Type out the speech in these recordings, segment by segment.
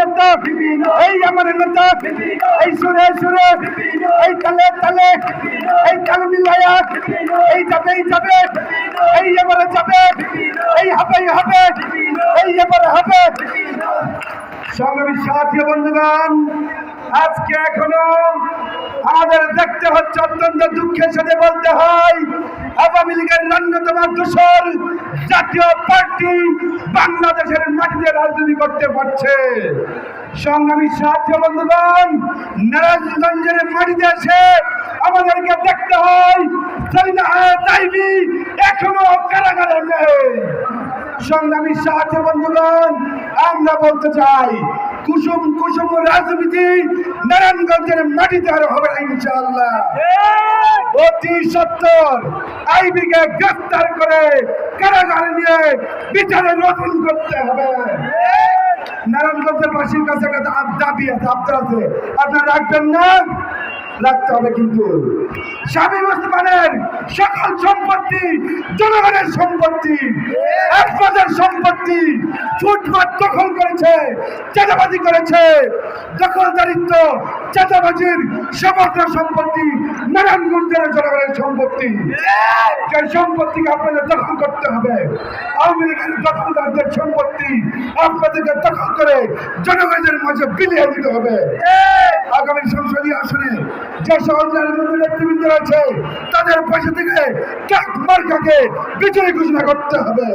নেতা এই আমার নেতা এই সুরে সুরে। এই তালে তালে। এই তাল মিলায়া। এই যাবে এই যাবে। এই এবারে যাবে। এই হবে হবে। এই এবারে হবে। সংগ্রামী সাথী বন্ধুগণ, আজকে এখনও আমাদের দেখতে হচ্ছে অত্যন্ত দুঃখের সাথে বলতে হয়, আওয়ামী লীগের অন্যতম দোষর জাতীয় পার্টি বাংলাদেশের মাটিতে করতে পারছে। সংগ্রামী সাথী বন্ধুগণ, নারায়ণগঞ্জের মাটিতে এসে আমাদেরকে দেখতে হয় এখনও কারাগারে নেই। সংগ্রামী সাথে বন্ধুগণ, আমরা বলতে চাই, কুসুম কুসুম রাজনীতি নারায়ণগঞ্জের মাটিতে আর হবে ইনশাআল্লাহ। অতি সত্তর আইবিকে গ্রেফতার করে কারাগারে নিয়ে বিচারে নতুন করতে হবে। নারায়ণগঞ্জের বাসীর কাছে একটা দাবি আছে আপনার আছে। আপনারা রাখবেন না? রাখতে হবে কিন্তু। স্বামী মুসলমানের সকল সম্পত্তি, জনগণের সম্পত্তি একমাদের সম্পত্তি ফুটপাত দখল করেছে, চাঁদাবাজি করেছে। দখলদারিত্ব চাঁদাবাজির সমগ্র সম্পত্তি নারায়ণগঞ্জের জনগণের সম্পত্তি। সেই সম্পত্তিকে আপনাদের দখল করতে হবে। আওয়ামী লীগের দখলদারদের সম্পত্তি আপনাদেরকে দখল করে জনগণের মাঝে বিলিয়ে দিতে হবে। আগামী সংসদীয় আসনে যে সহজের নেতৃবৃন্দ রয়েছে, তাদের পয়সা থেকে মার্কাকে বিজয়ী ঘোষণা করতে হবে।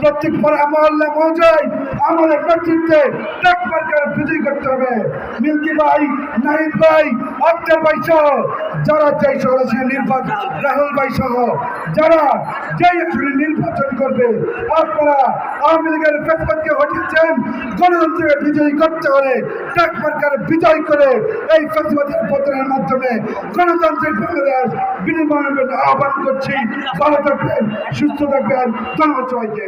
প্রত্যেক পাড়া মহল্লা আমাদের নেতৃত্বে বিজয়ী করতে হবে। মিল্কি ভাই, নাহিদ ভাই ভাই সহ যারা চাই সরাসরি নির্বাচন, রাহুল ভাই সহ যারা যেই আসলে নির্বাচন করবে, আপনারা আওয়ামী লীগের গণতন্ত্রকে বিজয়ী করতে হলে ট্যাক মার্কার বিজয় করে এই প্রতিবাদী পত্রের মাধ্যমে গণতান্ত্রিক বাংলাদেশ বিনিময়ের আহ্বান করছি। ভালো থাকবেন, সুস্থ থাকবেন। ধন্যবাদ সবাইকে।